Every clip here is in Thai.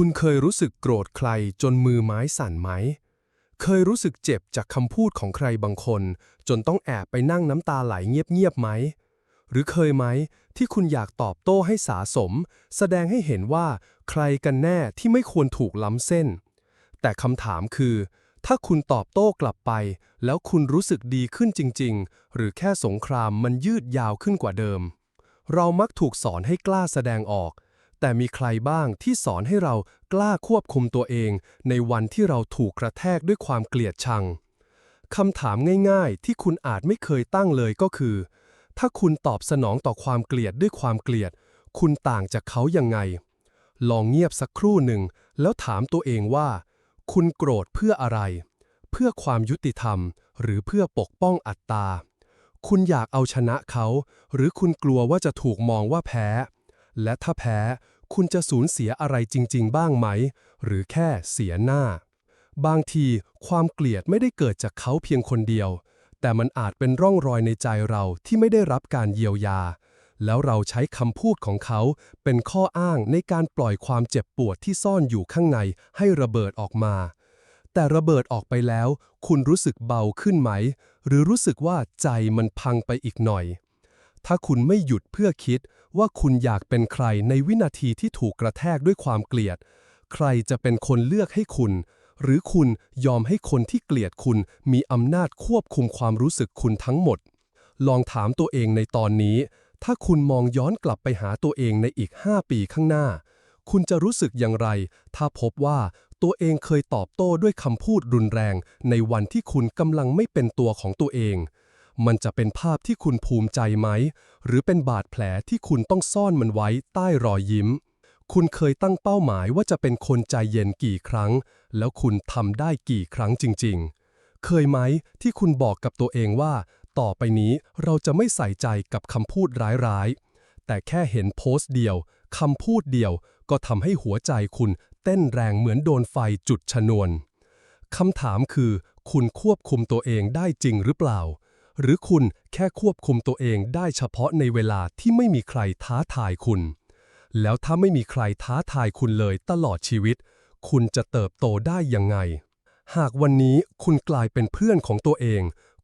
คุณเคยรู้สึกโกรธใครจนมือไม้สั่นไหม เคยรู้สึกเจ็บจากคำพูดของใครบางคน จนต้องแอบไปนั่งน้ำตาไหลเงียบๆไหม หรือเคยไหมที่คุณอยากตอบโต้ให้สาสม แสดงให้เห็นว่าใครกันแน่ที่ไม่ควรถูกล้ำเส้น แต่คำถามคือ ถ้าคุณตอบโต้กลับไป แล้วคุณรู้สึกดีขึ้นจริง ๆ หรือแค่สงครามมันยืดยาวขึ้นกว่าเดิม เรามักถูกสอนให้กล้าแสดงออก แต่มีใครบ้างที่สอนให้เรากล้าควบคุมตัวเอง ในวันที่เราถูกกระแทกด้วยความเกลียดชังคำถามง่ายๆ ที่คุณอาจไม่เคยตั้งเลยก็คือ ถ้าคุณตอบสนองต่อความเกลียดด้วยความเกลียด คุณต่างจากเขายังไง ลองเงียบสักครู่หนึ่ง แล้วถามตัวเองว่า คุณโกรธเพื่ออะไร เพื่อความยุติธรรม หรือเพื่อปกป้องอัตตา คุณอยากเอาชนะเขา หรือคุณกลัวว่าจะถูกมองว่าแพ้ และถ้าแพ้ คุณจะสูญเสียอะไรจริง ๆ บ้างไหม หรือแค่เสียหน้า บางทีความเกลียดไม่ได้เกิดจากเขาเพียงคนเดียว แต่มันอาจเป็นร่องรอยในใจเราที่ไม่ได้รับการเยียวยา แล้วเราใช้คำพูดของเขาเป็นข้ออ้างในการปล่อยความเจ็บปวดที่ซ่อนอยู่ข้างในให้ระเบิดออกมา แต่ระเบิดออกไปแล้ว คุณรู้สึกเบาขึ้นไหม หรือรู้สึกว่าใจมันพังไปอีกหน่อย ถ้าคุณไม่หยุดเพื่อคิด ว่าคุณอยากเป็นใครในวินาทีที่ถูกกระแทกด้วยความเกลียด ใครจะเป็นคนเลือกให้คุณ หรือคุณยอมให้คนที่เกลียดคุณมีอำนาจควบคุมความรู้สึกคุณทั้งหมด ลองถามตัวเองในตอนนี้ ถ้าคุณมองย้อนกลับไปหาตัวเองในอีก 5 ปีข้างหน้า คุณจะรู้สึกอย่างไร ถ้าพบว่าตัวเองเคยตอบโต้ด้วยคำพูดรุนแรง ในวันที่คุณกำลังไม่เป็นตัวของตัวเอง มันจะเป็นภาพที่คุณภูมิใจไหม หรือเป็นบาดแผลที่คุณต้องซ่อนมันไว้ใต้รอยยิ้ม คุณเคยตั้งเป้าหมายว่าจะเป็นคนใจเย็นกี่ครั้ง แล้วคุณทำได้กี่ครั้งจริง ๆ เคยไหมที่คุณบอกกับตัวเองว่า ต่อไปนี้เราจะไม่ใส่ใจกับคำพูดร้ายๆ แต่แค่เห็นโพสต์เดียวคำพูดเดียวก็ทำให้หัวใจคุณเต้นแรงเหมือนโดนไฟจุดชนวนคำถามคือ คุณควบคุมตัวเองได้จริงหรือเปล่า หรือคุณแค่ควบคุมตัวเองได้เฉพาะในเวลาที่ไม่มีใครท้าทายคุณ แล้วถ้าไม่มีใครท้าทายคุณเลยตลอดชีวิต คุณจะเติบโตได้ยังไง หากวันนี้คุณกลายเป็นเพื่อนของตัวเอง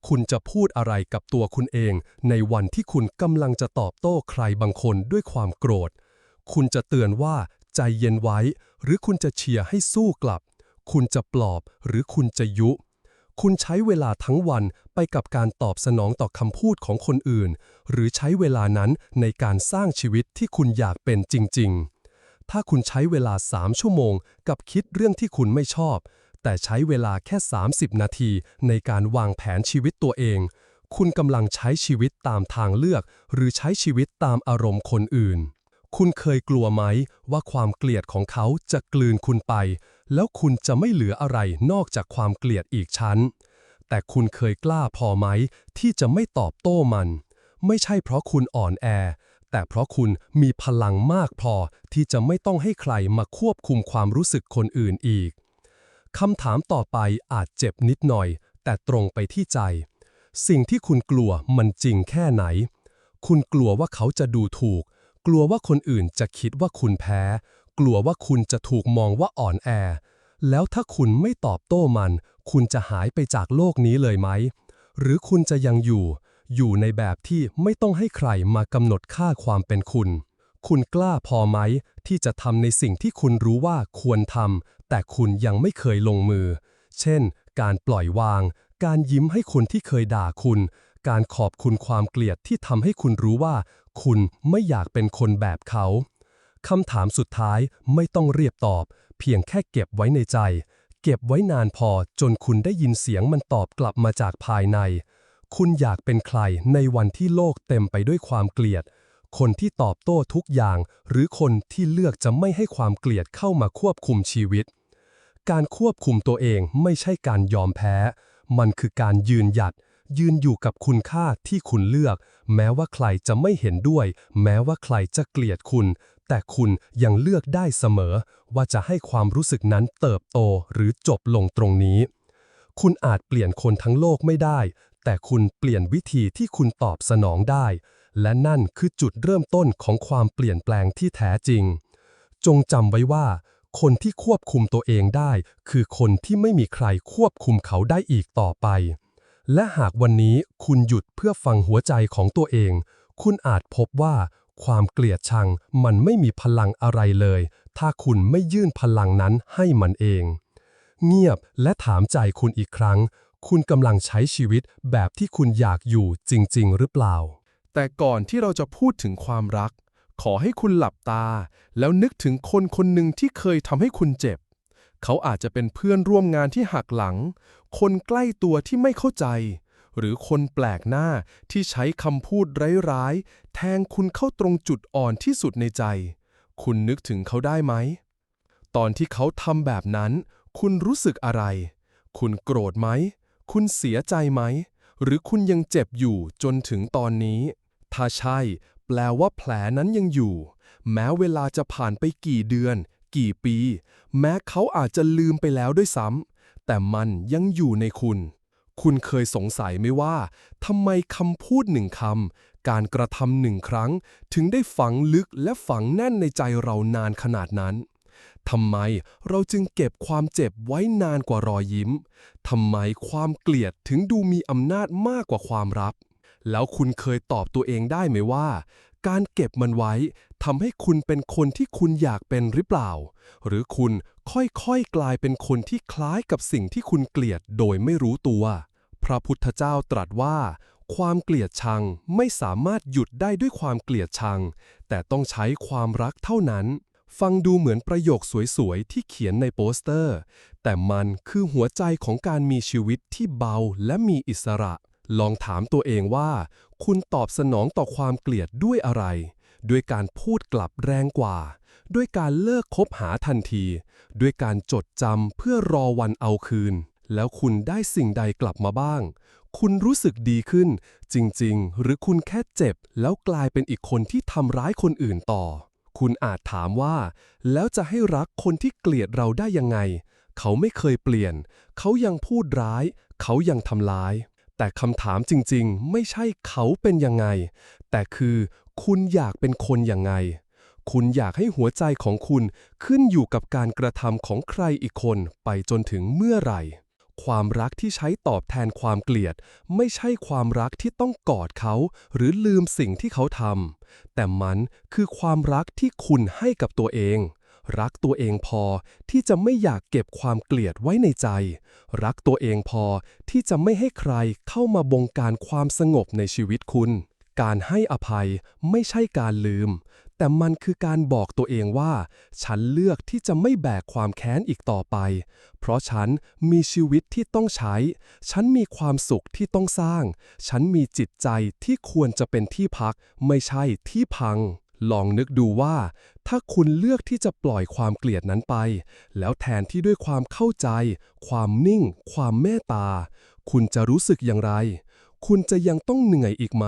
คุณจะพูดอะไรกับตัวคุณเอง ในวันที่คุณกำลังจะตอบโต้ใครบางคนด้วยความโกรธ คุณจะเตือนว่าใจเย็นไว้ หรือคุณจะเชียร์ให้สู้กลับ คุณจะปลอบหรือคุณจะยุ คุณใช้เวลาทั้งวันไปกับการตอบสนองต่อคำพูดของคนอื่น หรือใช้เวลานั้นในการสร้างชีวิตที่คุณอยากเป็นจริง ๆ ถ้าคุณใช้เวลา 3 ชั่วโมง กับคิดเรื่องที่คุณไม่ชอบ แต่ใช้เวลาแค่ 30 นาทีในการวางแผนชีวิตตัวเอง คุณกำลังใช้ชีวิตตามทางเลือก หรือใช้ชีวิตตามอารมณ์คนอื่น คุณเคยกลัวไหมว่าความเกลียดของเขาจะกลืนคุณไป แล้วคุณจะไม่เหลืออะไรนอกจากความเกลียดอีกชั้น แต่คุณเคยกล้าพอไหมที่จะไม่ตอบโต้มัน ไม่ใช่เพราะคุณอ่อนแอ แต่เพราะคุณมีพลังมากพอที่จะไม่ต้องให้ใครมาควบคุมความรู้สึกคนอื่นอีกคำถามต่อไปอาจเจ็บนิดหน่อย แต่ตรงไปที่ใจ สิ่งที่คุณกลัวมันจริงแค่ไหน คุณกลัวว่าเขาจะดูถูก กลัวว่าคนอื่นจะคิดว่าคุณแพ้ กลัวว่าคุณจะถูกมองว่าอ่อนแอ แล้วถ้าคุณไม่ตอบโต้มัน คุณจะหายไปจากโลกนี้เลยไหม หรือคุณจะยังอยู่ อยู่ในแบบที่ไม่ต้องให้ใครมากำหนดค่าความเป็นคุณ คุณกล้าพอไหม ที่จะทำในสิ่งที่คุณรู้ว่าควรทำแต่คุณยังไม่เคยลงมือ เช่น การปล่อยวาง การยิ้มให้คนที่เคยด่าคุณ การขอบคุณความเกลียดที่ทำให้คุณรู้ว่า คุณไม่อยากเป็นคนแบบเขาคำถามสุดท้ายไม่ต้องเรียบตอบ เพียงแค่เก็บไว้ในใจ เก็บไว้นานพอจนคุณได้ยินเสียงมันตอบกลับมาจากภายใน คุณอยากเป็นใครในวันที่โลกเต็มไปด้วยความเกลียด คนที่ตอบโต้ทุกอย่าง หรือคนที่เลือกจะไม่ให้ความเกลียดเข้ามาควบคุมชีวิต การควบคุมตัวเองไม่ใช่การยอมแพ้ มันคือการยืนหยัด ยืนอยู่กับคุณค่าที่คุณเลือก แม้ว่าใครจะไม่เห็นด้วย แม้ว่าใครจะเกลียดคุณ แต่คุณยังเลือกได้เสมอ ว่าจะให้ความรู้สึกนั้นเติบโตหรือจบลงตรงนี้ คุณอาจเปลี่ยนคนทั้งโลกไม่ได้ แต่คุณเปลี่ยนวิธีที่คุณตอบสนองได้ และนั่นคือจุดเริ่มต้นของความเปลี่ยนแปลงที่แท้จริง จงจำไว้ว่าคนที่ควบคุมตัวเองได้ คือคนที่ไม่มีใครควบคุมเขาได้อีกต่อไป และหากวันนี้คุณหยุดเพื่อฟังหัวใจของตัวเอง คุณอาจพบว่าความเกลียดชังมันไม่มีพลังอะไรเลย ถ้าคุณไม่ยื่นพลังนั้นให้มันเอง เงียบและถามใจคุณอีกครั้ง คุณกำลังใช้ชีวิตแบบที่คุณอยากอยู่จริง ๆ หรือเปล่า แต่ก่อนที่เราจะพูดถึงความรัก ขอให้คุณหลับตา แล้วนึกถึงคนคนหนึ่งที่เคยทำให้คุณเจ็บ เขาอาจจะเป็นเพื่อนร่วมงานที่หักหลัง คนใกล้ตัวที่ไม่เข้าใจ หรือคนแปลกหน้าที่ใช้คำพูดร้ายๆ แทงคุณเข้าตรงจุดอ่อนที่สุดในใจ คุณนึกถึงเขาได้ไหม ตอนที่เขาทำแบบนั้น คุณรู้สึกอะไร คุณโกรธไหม คุณเสียใจไหม หรือคุณยังเจ็บอยู่จนถึงตอนนี้ ถ้าใช่ แปลว่าแผลนั้นยังอยู่ แม้เวลาจะผ่านไปกี่เดือน กี่ปี แม้เขาอาจจะลืมไปแล้วด้วยซ้ำแต่มันยังอยู่ในคุณ คุณเคยสงสัยไหมว่าทำไมคำพูดหนึ่งคำการกระทำหนึ่งครั้ง ถึงได้ฝังลึกและฝังแน่นในใจเรานานขนาดนั้นทำไมเราจึงเก็บความเจ็บไว้นานกว่ารอยยิ้ม ทำไมความเกลียดถึงดูมีอำนาจมากกว่าความรัก แล้วคุณเคยตอบตัวเองได้ไหมว่า การเก็บมันไว้ ทำให้คุณเป็นคนที่คุณอยากเป็นหรือเปล่า หรือคุณค่อยๆกลายเป็นคนที่คล้ายกับสิ่งที่คุณเกลียดโดยไม่รู้ตัว พระพุทธเจ้าตรัสว่า ความเกลียดชังไม่สามารถหยุดได้ด้วยความเกลียดชัง แต่ต้องใช้ความรักเท่านั้น ฟังดูเหมือนประโยคสวยๆ ที่เขียนในโปสเตอร์ แต่มันคือหัวใจของการมีชีวิตที่เบาและมีอิสระ ลองถามตัวเองว่า คุณตอบสนองต่อความเกลียดด้วยอะไร ด้วยการพูดกลับแรงกว่า ด้วยการเลิกคบหาทันที ด้วยการจดจำเพื่อรอวันเอาคืน แล้วคุณได้สิ่งใดกลับมาบ้าง คุณรู้สึกดีขึ้น จริง ๆ หรือคุณแค่เจ็บ แล้วกลายเป็นอีกคนที่ทำร้ายคนอื่นต่อ คุณอาจถามว่า แล้วจะให้รักคนที่เกลียดเราได้ยังไง เขาไม่เคยเปลี่ยน เขายังพูดร้าย เขายังทำร้ายแต่คำถามจริงๆ ไม่ใช่เขาเป็นยังไง แต่คือ คุณอยากเป็นคนยังไง คุณอยากให้หัวใจของคุณขึ้นอยู่กับการกระทำของใครอีกคนไปจนถึงเมื่อไหร่ ความรักที่ใช้ตอบแทนความเกลียด ไม่ใช่ความรักที่ต้องกอดเขา หรือลืมสิ่งที่เขาทำแต่มันคือความรักที่คุณให้กับตัวเองรักตัวเองพอที่จะไม่อยากเก็บความเกลียดไว้ในใจ รักตัวเองพอที่จะไม่ให้ใครเข้ามาบงการความสงบในชีวิตคุณ การให้อภัยไม่ใช่การลืม แต่มันคือการบอกตัวเองว่า ฉันเลือกที่จะไม่แบกความแค้นอีกต่อไป เพราะฉันมีชีวิตที่ต้องใช้ ฉันมีความสุขที่ต้องสร้าง ฉันมีจิตใจที่ควรจะเป็นที่พัก ไม่ใช่ที่พัง ลองนึกดูว่า ถ้าคุณเลือกที่จะปล่อยความเกลียดนั้นไป แล้วแทนที่ด้วยความเข้าใจ ความนิ่ง ความเมตตา คุณจะรู้สึกอย่างไร คุณจะยังต้องเหนื่อยอีกไหม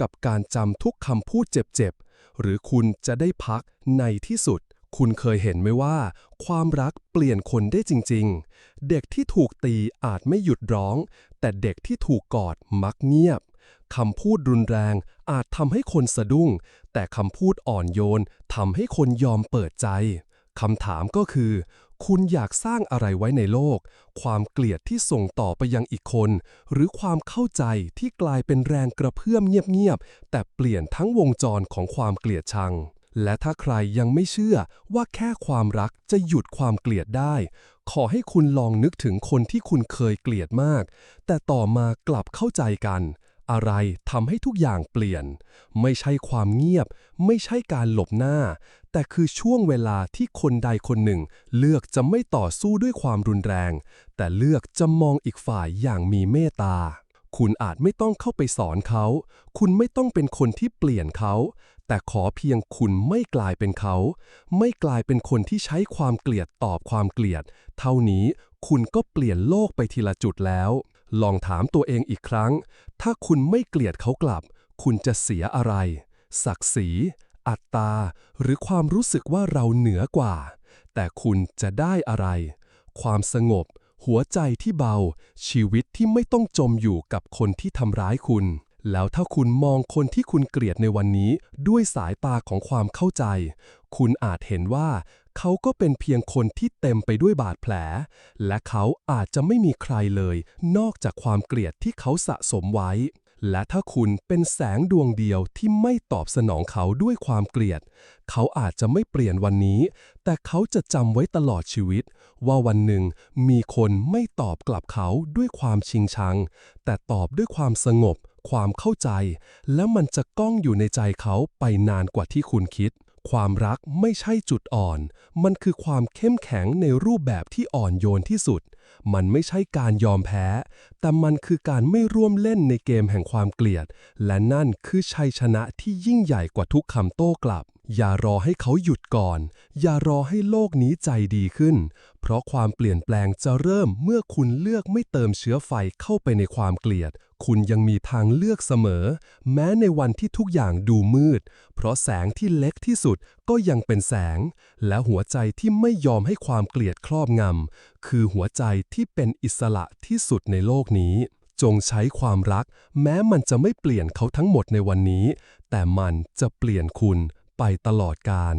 กับการจำทุกคำพูดเจ็บๆ หรือคุณจะได้พักในที่สุด คุณเคยเห็นไหมว่า ความรักเปลี่ยนคนได้จริง ๆ เด็กที่ถูกตีอาจไม่หยุดร้อง แต่เด็กที่ถูกกอดมักเงียบคำพูดรุนแรงอาจทำให้คนสะดุ้ง แต่คำพูดอ่อนโยนทำให้คนยอมเปิดใจคำถามก็คือ คุณอยากสร้างอะไรไว้ในโลก ความเกลียดที่ส่งต่อไปยังอีกคน หรือความเข้าใจที่กลายเป็นแรงกระเพื่อมเงียบๆ แต่เปลี่ยนทั้งวงจรของความเกลียดชัง และถ้าใครยังไม่เชื่อว่าแค่ความรักจะหยุดความเกลียดได้ ขอให้คุณลองนึกถึงคนที่คุณเคยเกลียดมาก แต่ต่อมากลับเข้าใจกัน อะไรทำให้ทุกอย่างเปลี่ยน ไม่ใช่ความเงียบ ไม่ใช่การหลบหน้า แต่คือช่วงเวลาที่คนใดคนหนึ่ง เลือกจะไม่ต่อสู้ด้วยความรุนแรง แต่เลือกจะมองอีกฝ่ายอย่างมีเมตตา คุณอาจไม่ต้องเข้าไปสอนเขา คุณไม่ต้องเป็นคนที่เปลี่ยนเขา แต่ขอเพียงคุณไม่กลายเป็นเขา ไม่กลายเป็นคนที่ใช้ความเกลียดตอบความเกลียด เท่านี้คุณก็เปลี่ยนโลกไปทีละจุดแล้ว ลองถามตัวเองอีกครั้ง ถ้าคุณไม่เกลียดเขากลับ คุณจะเสียอะไร ศักดิ์ศรี อัตตา หรือความรู้สึกว่าเราเหนือกว่า แต่คุณจะได้อะไร ความสงบ หัวใจที่เบา ชีวิตที่ไม่ต้องจมอยู่กับคนที่ทำร้ายคุณ แล้วถ้าคุณมองคนที่คุณเกลียดในวันนี้ด้วยสายตาของความเข้าใจ คุณอาจเห็นว่า เขาก็เป็นเพียงคนที่เต็มไปด้วยบาดแผล และเขาอาจจะไม่มีใครเลย นอกจากความเกลียดที่เขาสะสมไว้ และถ้าคุณเป็นแสงดวงเดียวที่ไม่ตอบสนองเขาด้วยความเกลียด เขาอาจจะไม่เปลี่ยนวันนี้ แต่เขาจะจำไว้ตลอดชีวิต ว่าวันหนึ่งมีคนไม่ตอบกลับเขาด้วยความชิงชัง แต่ตอบด้วยความสงบความเข้าใจ และมันจะก้องอยู่ในใจเขาไปนานกว่าที่คุณคิด ความรักไม่ใช่จุดอ่อน มันคือความเข้มแข็งในรูปแบบที่อ่อนโยนที่สุด มันไม่ใช่การยอมแพ้ แต่มันคือการไม่ร่วมเล่นในเกมแห่งความเกลียด และนั่นคือชัยชนะที่ยิ่งใหญ่กว่าทุกคำโต้กลับ อย่ารอให้เขาหยุดก่อน อย่ารอให้โลกนี้ใจดีขึ้น เพราะความเปลี่ยนแปลงจะเริ่มเมื่อคุณเลือกไม่เติมเชื้อไฟเข้าไปในความเกลียด คุณยังมีทางเลือกเสมอ แม้ในวันที่ทุกอย่างดูมืด เพราะแสงที่เล็กที่สุดก็ยังเป็นแสง และหัวใจที่ไม่ยอมให้ความเกลียดครอบงำคือหัวใจที่เป็นอิสระที่สุดในโลกนี้จงใช้ความรัก แม้มันจะไม่เปลี่ยนเขาทั้งหมดในวันนี้ แต่มันจะเปลี่ยนคุณ ไปตลอดกาล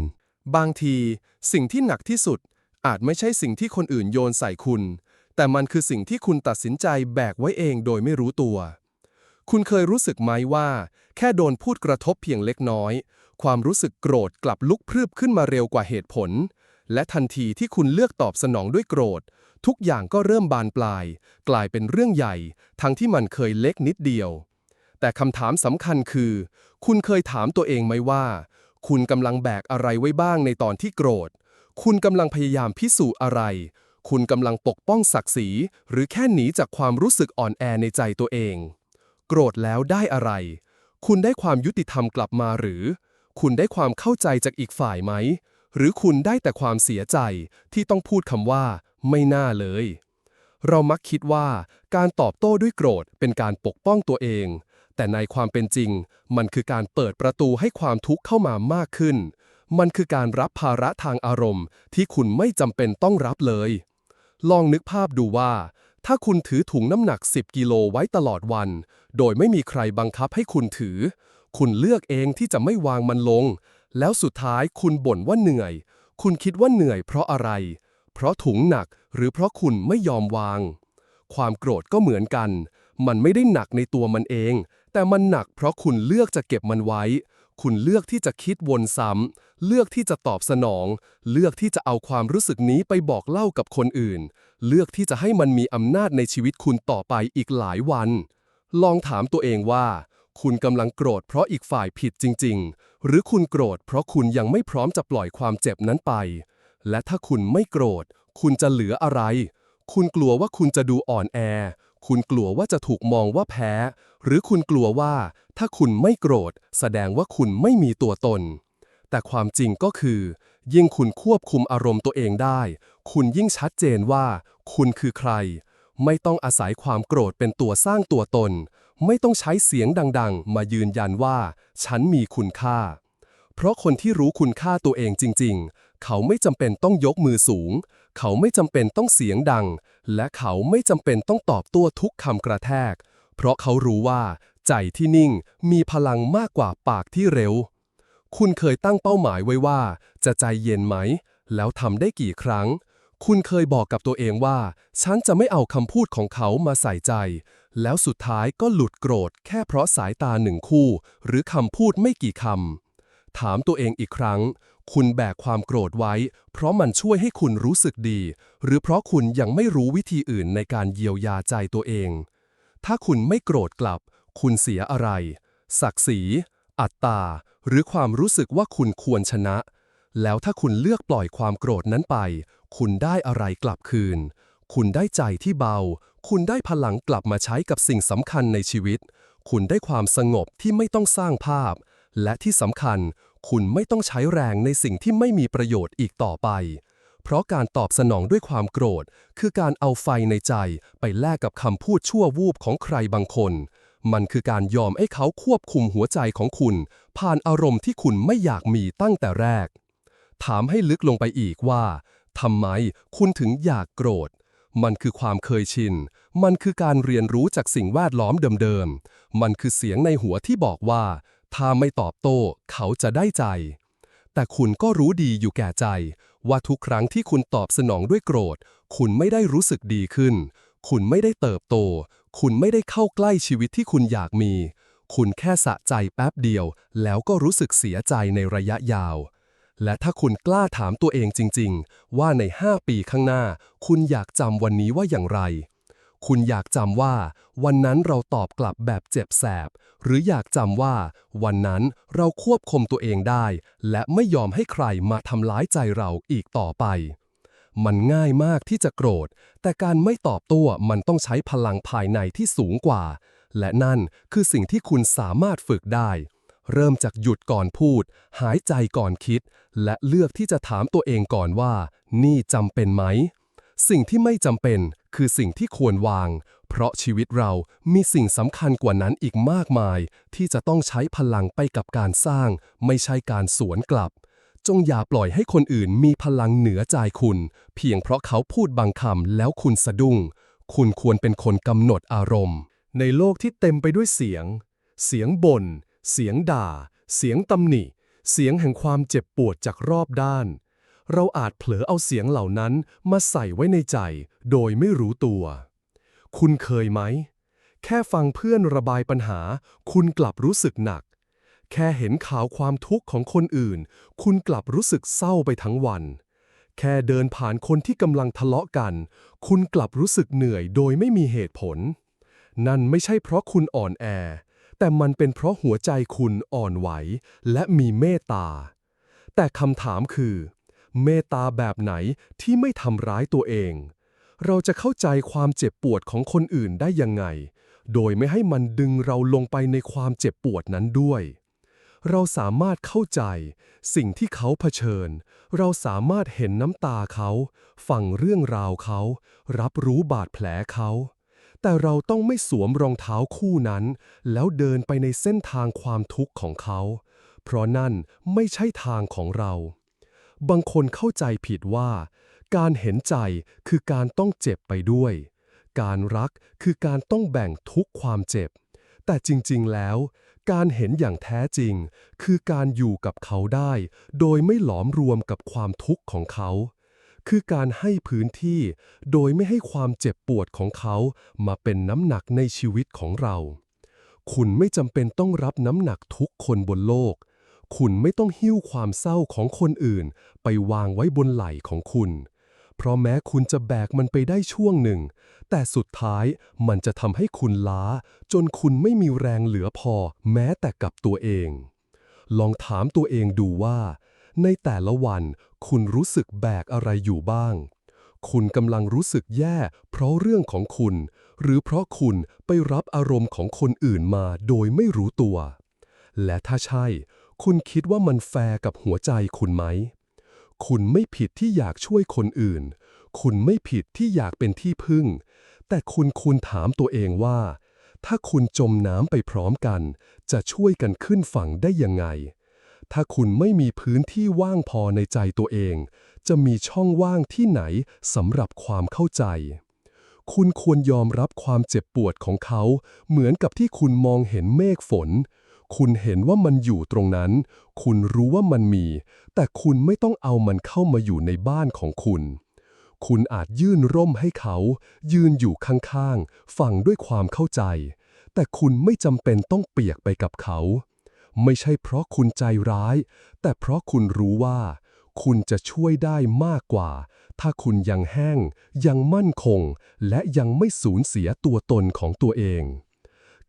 บางที สิ่งที่หนักที่สุด อาจไม่ใช่สิ่งที่คนอื่นโยนใส่คุณ แต่มันคือสิ่งที่คุณตัดสินใจแบกไว้เองโดยไม่รู้ตัว คุณเคยรู้สึกไหมว่า แค่โดนพูดกระทบเพียงเล็กน้อย ความรู้สึกโกรธกลับลุกพรึบขึ้นมาเร็วกว่าเหตุผล และทันทีที่คุณเลือกตอบสนองด้วยโกรธ ทุกอย่างก็เริ่มบานปลาย กลายเป็นเรื่องใหญ่ ทั้งที่มันเคยเล็กนิดเดียว แต่คำถามสำคัญคือ คุณเคยถามตัวเองไหมว่า คุณกำลังแบกอะไรไว้บ้างในตอนที่โกรธ คุณกำลังพยายามพิสูจน์อะไร คุณกำลังปกป้องศักดิ์ศรี หรือแค่หนีจากความรู้สึกอ่อนแอในใจตัวเอง โกรธแล้วได้อะไร คุณได้ความยุติธรรมกลับมาหรือ คุณได้ความเข้าใจจากอีกฝ่ายไหม หรือคุณได้แต่ความเสียใจที่ต้องพูดคำว่า ไม่น่าเลย เรามักคิดว่าการตอบโต้ด้วยโกรธเป็นการปกป้องตัวเอง แต่ในความเป็นจริง มันคือการเปิดประตูให้ความทุกข์เข้ามามากขึ้น มันคือการรับภาระทางอารมณ์ ที่คุณไม่จำเป็นต้องรับเลย ลองนึกภาพดูว่า ถ้าคุณถือถุงน้ำหนัก 10 กิโลไว้ตลอดวัน โดยไม่มีใครบังคับให้คุณถือ คุณเลือกเองที่จะไม่วางมันลง แล้วสุดท้ายคุณบ่นว่าเหนื่อย คุณคิดว่าเหนื่อยเพราะอะไร เพราะถุงหนักหรือเพราะคุณไม่ยอมวาง ความโกรธก็เหมือนกัน มันไม่ได้หนักในตัวมันเอง แต่มันหนักเพราะคุณเลือกจะเก็บมันไว้ คุณเลือกที่จะคิดวนซ้ำ เลือกที่จะตอบสนอง เลือกที่จะเอาความรู้สึกนี้ไปบอกเล่ากับคนอื่น เลือกที่จะให้มันมีอำนาจในชีวิตคุณต่อไปอีกหลายวัน ลองถามตัวเองว่า คุณกำลังโกรธเพราะอีกฝ่ายผิดจริง ๆ หรือคุณโกรธเพราะคุณยังไม่พร้อมจะปล่อยความเจ็บนั้นไป และถ้าคุณไม่โกรธ คุณจะเหลืออะไร คุณกลัวว่าคุณจะดูอ่อนแอ คุณกลัวว่าจะถูกมองว่าแพ้ หรือคุณกลัวว่า ถ้าคุณไม่โกรธ แสดงว่าคุณไม่มีตัวตน แต่ความจริงก็คือ ยิ่งคุณควบคุมอารมณ์ตัวเองได้ คุณยิ่งชัดเจนว่า คุณคือใคร ไม่ต้องอาศัยความโกรธเป็นตัวสร้างตัวตน ไม่ต้องใช้เสียงดัง ๆ มายืนยันว่า ฉันมีคุณค่า เพราะคนที่รู้คุณค่าตัวเองจริง ๆ เขาไม่จำเป็นต้องยกมือสูง เขาไม่จำเป็นต้องเสียงดัง และเขาไม่จำเป็นต้องตอบโต้ทุกคำกระแทก เพราะเขารู้ว่า ใจที่นิ่งมีพลังมากกว่าปากที่เร็ว คุณเคยตั้งเป้าหมายไว้ว่า จะใจเย็นไหม แล้วทำได้กี่ครั้ง คุณเคยบอกกับตัวเองว่า ฉันจะไม่เอาคำพูดของเขามาใส่ใจ แล้วสุดท้ายก็หลุดโกรธ แค่เพราะสายตาหนึ่งคู่ หรือคำพูดไม่กี่คำถามตัวเองอีกครั้ง คุณแบกความโกรธไว้ เพราะมันช่วยให้คุณรู้สึกดี หรือเพราะคุณยังไม่รู้วิธีอื่นในการเยียวยาใจตัวเอง ถ้าคุณไม่โกรธกลับ คุณเสียอะไร ศักดิ์ศรี อัตตา หรือความรู้สึกว่าคุณควรชนะ แล้วถ้าคุณเลือกปล่อยความโกรธนั้นไป คุณได้อะไรกลับคืน คุณได้ใจที่เบา คุณได้พลังกลับมาใช้กับสิ่งสำคัญในชีวิต คุณได้ความสงบที่ไม่ต้องสร้างภาพ และที่สำคัญ คุณไม่ต้องใช้แรงในสิ่งที่ไม่มีประโยชน์อีกต่อไป เพราะการตอบสนองด้วยความโกรธ คือการเอาไฟในใจไปแลกกับคำพูดชั่ววูบของใครบางคน มันคือการยอมให้เขาควบคุมหัวใจของคุณ ผ่านอารมณ์ที่คุณไม่อยากมีตั้งแต่แรก ถามให้ลึกลงไปอีกว่าทำไมคุณถึงอยากโกรธ มันคือความเคยชิน มันคือการเรียนรู้จากสิ่งแวดล้อมเดิมๆ มันคือเสียงในหัวที่บอกว่า ถ้าไม่ตอบโต้เขาจะได้ใจ แต่คุณก็รู้ดีอยู่แก่ใจ ว่าทุกครั้งที่คุณตอบสนองด้วยโกรธ คุณไม่ได้รู้สึกดีขึ้น คุณไม่ได้เติบโต คุณไม่ได้เข้าใกล้ชีวิตที่คุณอยากมี คุณแค่สะใจแป๊บเดียว แล้วก็รู้สึกเสียใจในระยะยาว และถ้าคุณกล้าถามตัวเองจริง ๆ ว่าใน 5 ปีข้างหน้า คุณอยากจำวันนี้ว่าอย่างไร คุณอยากจำว่า วันนั้นเราตอบกลับแบบเจ็บแสบ หรืออยากจำว่า วันนั้นเราควบคุมตัวเองได้ และไม่ยอมให้ใครมาทำร้ายใจเราอีกต่อไป มันง่ายมากที่จะโกรธ แต่การไม่ตอบโต้มันต้องใช้พลังภายในที่สูงกว่า และนั่นคือสิ่งที่คุณสามารถฝึกได้ เริ่มจากหยุดก่อนพูด หายใจก่อนคิด และเลือกที่จะถามตัวเองก่อนว่า นี่จำเป็นไหม สิ่งที่ไม่จำเป็นคือสิ่งที่ควรวาง เพราะชีวิตเรามีสิ่งสำคัญกว่านั้นอีกมากมาย ที่จะต้องใช้พลังไปกับการสร้าง ไม่ใช่การสวนกลับ จงอย่าปล่อยให้คนอื่นมีพลังเหนือใจคุณ เพียงเพราะเขาพูดบางคำแล้วคุณสะดุ้ง คุณควรเป็นคนกำหนดอารมณ์ ในโลกที่เต็มไปด้วยเสียง เสียงบน่น เสียงด่า เสียงตำหนิ เสียงแห่งความเจ็บปวดจากรอบด้าน เราอาจเผลอเอาเสียงเหล่านั้นมาใส่ไว้ในใจ โดยไม่รู้ตัว คุณเคยไหม แค่ฟังเพื่อนระบายปัญหา คุณกลับรู้สึกหนัก แค่เห็นข่าวความทุกข์ของคนอื่น คุณกลับรู้สึกเศร้าไปทั้งวัน แค่เดินผ่านคนที่กำลังทะเลาะกัน คุณกลับรู้สึกเหนื่อยโดยไม่มีเหตุผล นั่นไม่ใช่เพราะคุณอ่อนแอ แต่มันเป็นเพราะหัวใจคุณอ่อนไหว และมีเมตตา แต่คำถามคือ เมตตาแบบไหนที่ไม่ทำร้ายตัวเอง เราจะเข้าใจความเจ็บปวดของคนอื่นได้ยังไง โดยไม่ให้มันดึงเราลงไปในความเจ็บปวดนั้นด้วย เราสามารถเข้าใจ สิ่งที่เขาเผชิญ เราสามารถเห็นน้ำตาเขาฟังเรื่องราวเขา รับรู้บาดแผลเขาแต่เราต้องไม่สวมรองเท้าคู่นั้น แล้วเดินไปในเส้นทางความทุกข์ของเขา เพราะนั่นไม่ใช่ทางของเรา บางคนเข้าใจผิดว่า การเห็นใจคือการต้องเจ็บไปด้วย การรักคือการต้องแบ่งทุกความเจ็บ แต่จริงๆแล้ว การเห็นอย่างแท้จริง คือการอยู่กับเขาได้ โดยไม่หลอมรวมกับความทุกข์ของเขา คือการให้พื้นที่ โดยไม่ให้ความเจ็บปวดของเขามาเป็นน้ำหนักในชีวิตของเรา คุณไม่จำเป็นต้องรับน้ำหนักทุกคนบนโลก คุณไม่ต้องหิ้วความเศร้าของคนอื่น ไปวางไว้บนไหล่ของคุณ เพราะแม้คุณจะแบกมันไปได้ช่วงหนึ่ง แต่สุดท้ายมันจะทำให้คุณล้า จนคุณไม่มีแรงเหลือพอแม้แต่กับตัวเอง ลองถามตัวเองดูว่า ในแต่ละวันคุณรู้สึกแบกอะไรอยู่บ้าง คุณกำลังรู้สึกแย่ เพราะเรื่องของคุณ หรือเพราะคุณไปรับอารมณ์ของคนอื่นมาโดยไม่รู้ตัว และถ้าใช่ คุณคิดว่ามันแฟร์กับหัวใจคุณไหม คุณไม่ผิดที่อยากช่วยคนอื่น คุณไม่ผิดที่อยากเป็นที่พึ่ง แต่คุณคุณถามตัวเองว่า ถ้าคุณจมน้ำไปพร้อมกัน จะช่วยกันขึ้นฝั่งได้ยังไง ถ้าคุณไม่มีพื้นที่ว่างพอในใจตัวเอง จะมีช่องว่างที่ไหนสำหรับความเข้าใจคุณควรยอมรับความเจ็บปวดของเขา เหมือนกับที่คุณมองเห็นเมฆฝน คุณเห็นว่ามันอยู่ตรงนั้น คุณรู้ว่ามันมี แต่คุณไม่ต้องเอามันเข้ามาอยู่ในบ้านของคุณ คุณอาจยื่นร่มให้เขา ยืนอยู่ข้างๆ ฟังด้วยความเข้าใจ แต่คุณไม่จำเป็นต้องเปียกไปกับเขา ไม่ใช่เพราะคุณใจร้าย แต่เพราะคุณรู้ว่า คุณจะช่วยได้มากกว่า ถ้าคุณยังแห้ง ยังมั่นคง และยังไม่สูญเสียตัวตนของตัวเอง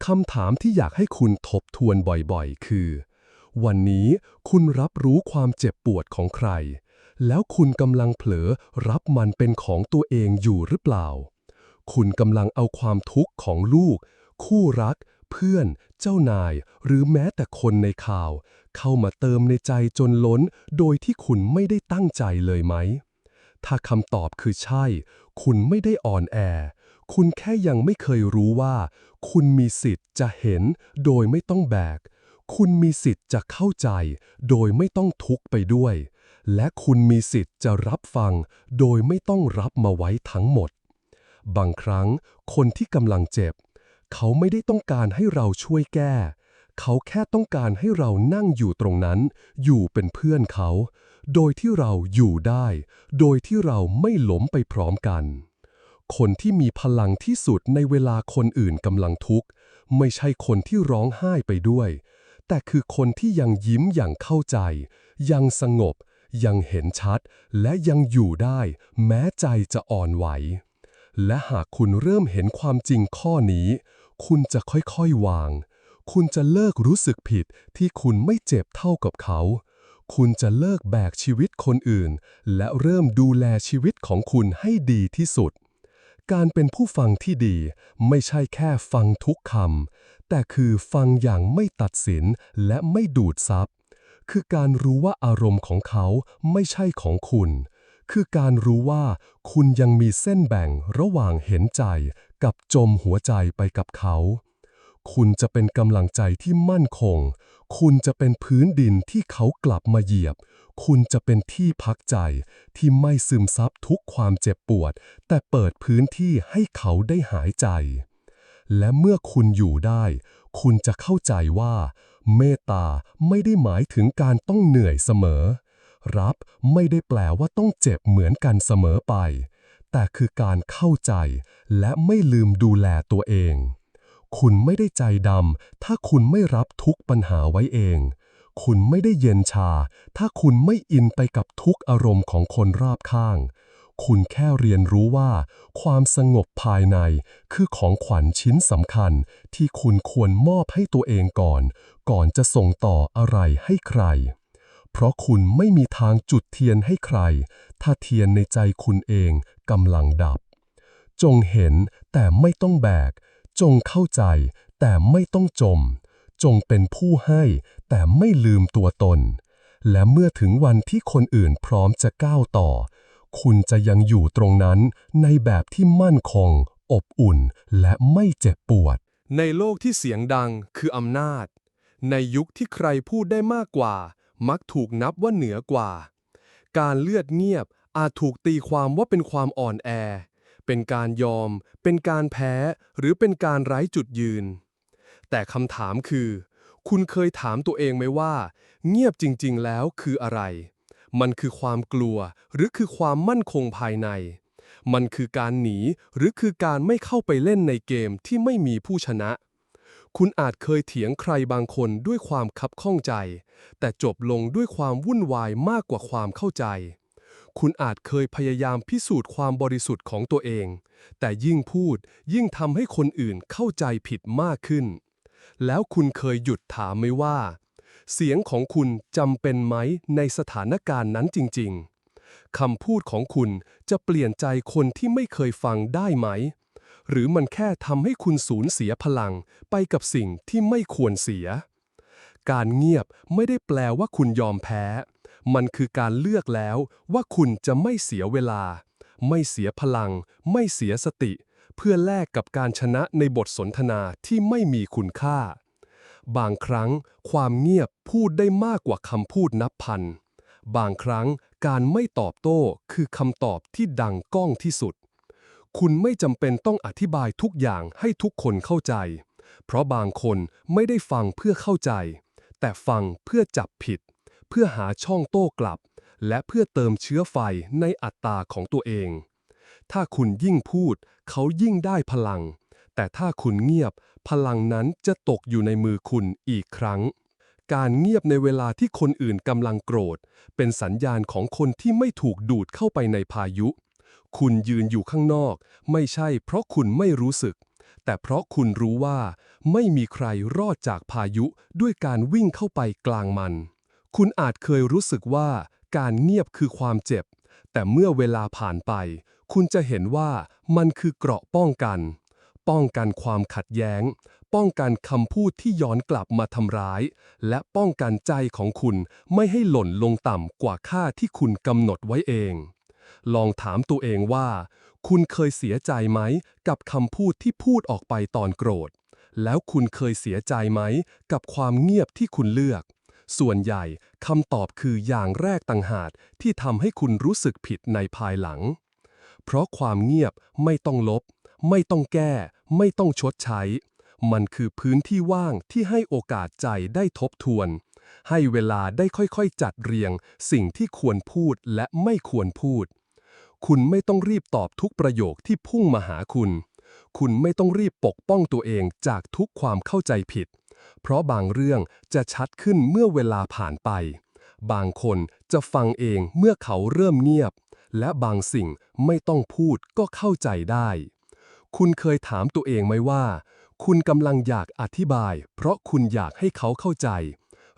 คำถามที่อยากให้คุณทบทวนบ่อยๆ คือ วันนี้คุณรับรู้ความเจ็บปวดของใคร แล้วคุณกำลังเผลอรับมันเป็นของตัวเองอยู่หรือเปล่า คุณกำลังเอาความทุกข์ของลูก คู่รัก เพื่อน เจ้านาย หรือแม้แต่คนในข่าว เข้ามาเติมในใจจนล้น โดยที่คุณไม่ได้ตั้งใจเลยไหม ถ้าคำตอบคือใช่ คุณไม่ได้อ่อนแอ คุณแค่ยังไม่เคยรู้ว่า คุณมีสิทธิ์จะเห็นโดยไม่ต้องแบก คุณมีสิทธิ์จะเข้าใจ โดยไม่ต้องทุกข์ไปด้วย และคุณมีสิทธิ์จะรับฟัง โดยไม่ต้องรับมาไว้ทั้งหมด บางครั้งคนที่กำลังเจ็บ เขาไม่ได้ต้องการให้เราช่วยแก้ เขาแค่ต้องการให้เรานั่งอยู่ตรงนั้น อยู่เป็นเพื่อนเขา โดยที่เราอยู่ได้ โดยที่เราไม่หล้มไปพร้อมกัน คนที่มีพลังที่สุดในเวลาคนอื่นกำลังทุกข์ ไม่ใช่คนที่ร้องไห้ไปด้วย แต่คือคนที่ยังยิ้มอย่างเข้าใจ ยังสงบ ยังเห็นชัด และยังอยู่ได้ แม้ใจจะอ่อนไหว และหากคุณเริ่มเห็นความจริงข้อนี้ คุณจะค่อยๆวาง คุณจะเลิกรู้สึกผิดที่คุณไม่เจ็บเท่ากับเขา คุณจะเลิกแบกชีวิตคนอื่น และเริ่มดูแลชีวิตของคุณให้ดีที่สุด การเป็นผู้ฟังที่ดีไม่ใช่แค่ฟังทุกคำ แต่คือฟังอย่างไม่ตัดสินและไม่ดูดซับ คือการรู้ว่าอารมณ์ของเขาไม่ใช่ของคุณ คือการรู้ว่าคุณยังมีเส้นแบ่งระหว่างเห็นใจกับจมหัวใจไปกับเขา คุณจะเป็นกำลังใจที่มั่นคง คุณจะเป็นพื้นดินที่เขากลับมาเหยียบ คุณจะเป็นที่พักใจที่ไม่ซึมซับทุกความเจ็บปวด แต่เปิดพื้นที่ให้เขาได้หายใจ และเมื่อคุณอยู่ได้ คุณจะเข้าใจว่า เมตตาไม่ได้หมายถึงการต้องเหนื่อยเสมอ รับไม่ได้แปลว่าต้องเจ็บเหมือนกันเสมอไป แต่คือการเข้าใจและไม่ลืมดูแลตัวเอง คุณไม่ได้ใจดำถ้าคุณไม่รับทุกปัญหาไว้เอง คุณไม่ได้เย็นชา ถ้าคุณไม่อินไปกับทุกอารมณ์ของคนรอบข้าง คุณแค่เรียนรู้ว่า ความสงบภายในคือของขวัญชิ้นสำคัญ ที่คุณควรมอบให้ตัวเองก่อน ก่อนจะส่งต่ออะไรให้ใคร เพราะคุณไม่มีทางจุดเทียนให้ใคร ถ้าเทียนในใจคุณเองกำลังดับจงเห็นแต่ไม่ต้องแบก จงเข้าใจ แต่ไม่ต้องจม จงเป็นผู้ให้ แต่ไม่ลืมตัวตน และเมื่อถึงวันที่คนอื่นพร้อมจะก้าวต่อ คุณจะยังอยู่ตรงนั้นในแบบที่มั่นคง อบอุ่น และไม่เจ็บปวด ในโลกที่เสียงดังคืออำนาจ ในยุคที่ใครพูดได้มากกว่า มักถูกนับว่าเหนือกว่า การเลือดเงียบอาจถูกตีความว่าเป็นความอ่อนแอ เป็นการยอม เป็นการแพ้ หรือเป็นการไร้จุดยืน แต่คำถามคือ คุณเคยถามตัวเองไหมว่า เงียบจริง ๆ แล้วคืออะไร มันคือความกลัว หรือคือความมั่นคงภายใน มันคือการหนี หรือคือการไม่เข้าไปเล่นในเกมที่ไม่มีผู้ชนะ คุณอาจเคยเถียงใครบางคนด้วยความคับข้องใจ แต่จบลงด้วยความวุ่นวายมากกว่าความเข้าใจ คุณอาจเคยพยายามพิสูจน์ความบริสุทธิ์ของตัวเอง แต่ยิ่งพูดยิ่งทำให้คนอื่นเข้าใจผิดมากขึ้น แล้วคุณเคยหยุดถามไหมว่า เสียงของคุณจำเป็นไหมในสถานการณ์นั้นจริง ๆคำพูดของคุณจะเปลี่ยนใจคนที่ไม่เคยฟังได้ไหม หรือมันแค่ทำให้คุณสูญเสียพลังไปกับสิ่งที่ไม่ควรเสีย การเงียบไม่ได้แปลว่าคุณยอมแพ้ มันคือการเลือกแล้วว่าคุณจะไม่เสียเวลา ไม่เสียพลัง ไม่เสียสติ เพื่อแลกกับการชนะในบทสนทนาที่ไม่มีคุณค่า บางครั้ง ความเงียบพูดได้มากกว่าคำพูดนับพัน บางครั้งการไม่ตอบโต้คือคำตอบที่ดังก้องที่สุด คุณไม่จำเป็นต้องอธิบายทุกอย่างให้ทุกคนเข้าใจ เพราะบางคนไม่ได้ฟังเพื่อเข้าใจ แต่ฟังเพื่อจับผิด เพื่อหาช่องโต้กลับ และเพื่อเติมเชื้อไฟในอัตตาของตัวเอง ถ้าคุณยิ่งพูด เขายิ่งได้พลัง แต่ถ้าคุณเงียบ พลังนั้นจะตกอยู่ในมือคุณอีกครั้ง การเงียบในเวลาที่คนอื่นกำลังโกรธ เป็นสัญญาณของคนที่ไม่ถูกดูดเข้าไปในพายุ คุณยืนอยู่ข้างนอก ไม่ใช่เพราะคุณไม่รู้สึกแต่เพราะคุณรู้ว่าไม่มีใครรอดจากพายุด้วยการวิ่งเข้าไปกลางมัน คุณอาจเคยรู้สึกว่าการเงียบคือความเจ็บ แต่เมื่อเวลาผ่านไป คุณจะเห็นว่ามันคือเกราะป้องกัน ป้องกันความขัดแย้ง ป้องกันคำพูดที่ย้อนกลับมาทำร้าย และป้องกันใจของคุณไม่ให้หล่นลงต่ำกว่าค่าที่คุณกำหนดไว้เอง ลองถามตัวเองว่า คุณเคยเสียใจไหมกับคำพูดที่พูดออกไปตอนโกรธ แล้วคุณเคยเสียใจไหมกับความเงียบที่คุณเลือก ส่วนใหญ่คำตอบคืออย่างแรกต่างหากที่ทำให้คุณรู้สึกผิดในภายหลัง เพราะความเงียบไม่ต้องลบ ไม่ต้องแก้ ไม่ต้องชดใช้ มันคือพื้นที่ว่างที่ให้โอกาสใจได้ทบทวน ให้เวลาได้ค่อยๆจัดเรียง สิ่งที่ควรพูดและไม่ควรพูด คุณไม่ต้องรีบตอบทุกประโยคที่พุ่งมาหาคุณ คุณไม่ต้องรีบปกป้องตัวเองจากทุกความเข้าใจผิด เพราะบางเรื่องจะชัดขึ้นเมื่อเวลาผ่านไป บางคนจะฟังเองเมื่อเขาเริ่มเงียบ และบางสิ่งไม่ต้องพูดก็เข้าใจได้ คุณเคยถามตัวเองไหมว่า คุณกำลังอยากอธิบาย เพราะคุณอยากให้เขาเข้าใจ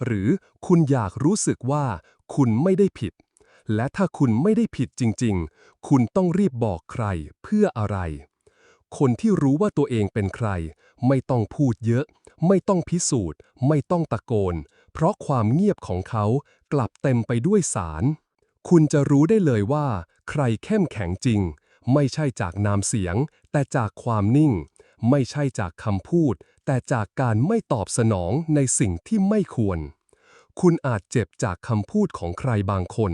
หรือคุณอยากรู้สึกว่า คุณไม่ได้ผิด และถ้าคุณไม่ได้ผิดจริง ๆ คุณต้องรีบบอกใครเพื่ออะไรคนที่รู้ว่าตัวเองเป็นใคร ไม่ต้องพูดเยอะ ไม่ต้องพิสูจน์ ไม่ต้องตะโกน เพราะความเงียบของเขากลับเต็มไปด้วยสาร คุณจะรู้ได้เลยว่า ใครเข้มแข็งจริง ไม่ใช่จากนามเสียง แต่จากความนิ่ง ไม่ใช่จากคำพูด แต่จากการไม่ตอบสนองในสิ่งที่ไม่ควร คุณอาจเจ็บจากคำพูดของใครบางคน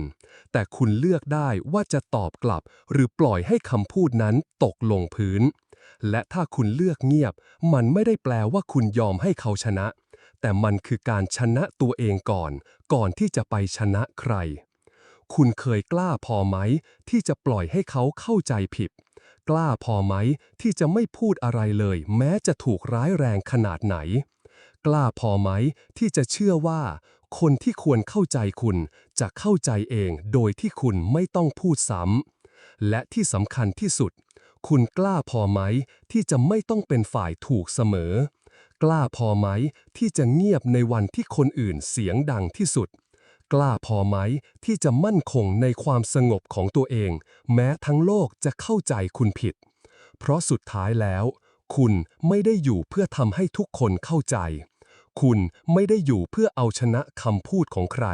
แต่คุณเลือกได้ว่าจะตอบกลับ หรือปล่อยให้คำพูดนั้นตกลงพื้น และถ้าคุณเลือกเงียบ มันไม่ได้แปลว่าคุณยอมให้เขาชนะ แต่มันคือการชนะตัวเองก่อน ก่อนที่จะไปชนะใคร คุณเคยกล้าพอไหม ที่จะปล่อยให้เขาเข้าใจผิด กล้าพอไหม ที่จะไม่พูดอะไรเลย แม้จะถูกร้ายแรงขนาดไหน กล้าพอไหม ที่จะเชื่อว่า คนที่ควรเข้าใจคุณ จะเข้าใจเองโดยที่คุณไม่ต้องพูดซ้ำและที่สำคัญที่สุด คุณกล้าพอไหมที่จะไม่ต้องเป็นฝ่ายถูกเสมอ กล้าพอไหมที่จะเงียบในวันที่คนอื่นเสียงดังที่สุด กล้าพอไหมที่จะมั่นคงในความสงบของตัวเอง แม้ทั้งโลกจะเข้าใจคุณผิด เพราะสุดท้ายแล้ว คุณไม่ได้อยู่เพื่อทำให้ทุกคนเข้าใจ คุณไม่ได้อยู่เพื่อเอาชนะคำพูดของใคร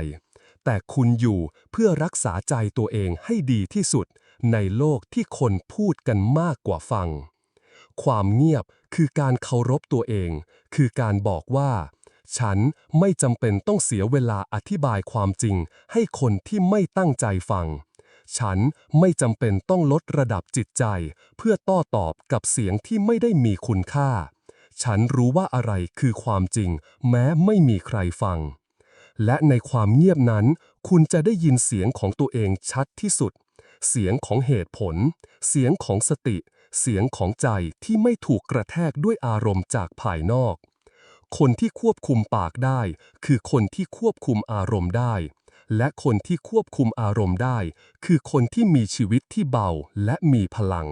แต่คุณอยู่เพื่อรักษาใจตัวเองให้ดีที่สุด ในโลกที่คนพูดกันมากกว่าฟัง ความเงียบคือการเคารพตัวเอง คือการบอกว่า ฉันไม่จำเป็นต้องเสียเวลาอธิบายความจริง ให้คนที่ไม่ตั้งใจฟัง ฉันไม่จำเป็นต้องลดระดับจิตใจ เพื่อโต้ตอบกับเสียงที่ไม่ได้มีคุณค่า ฉันรู้ว่าอะไรคือความจริง แม้ไม่มีใครฟัง และในความเงียบนั้น คุณจะได้ยินเสียงของตัวเองชัดที่สุด เสียงของเหตุผล เสียงของสติ เสียงของใจที่ไม่ถูกกระแทกด้วยอารมณ์จากภายนอก คนที่ควบคุมปากได้ คือคนที่ควบคุมอารมณ์ได้ และคนที่ควบคุมอารมณ์ได้ คือคนที่มีชีวิตที่เบาและมีพลัง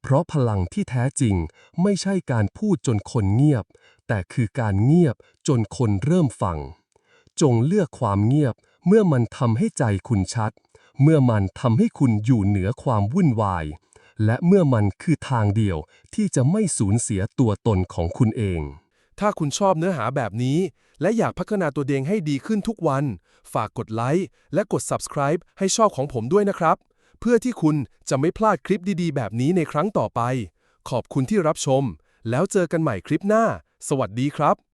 เพราะพลังที่แท้จริงไม่ใช่การพูดจนคนเงียบ แต่คือการเงียบจนคนเริ่มฟังจงเลือกความเงียบ เมื่อมันทำให้ใจคุณชัด เมื่อมันทำให้คุณอยู่เหนือความวุ่นวาย และเมื่อมันคือทางเดียวที่จะไม่สูญเสียตัวตนของคุณเอง ถ้าคุณชอบเนื้อหาแบบนี้ และอยากพัฒนาตัวเองให้ดีขึ้นทุกวัน ฝากกดไลค์และกด subscribe ให้ช่องของผมด้วยนะครับ เพื่อที่คุณจะไม่พลาดคลิปดีๆ แบบนี้ในครั้งต่อไป ขอบคุณที่รับชม แล้วเจอกันใหม่คลิปหน้า สวัสดีครับ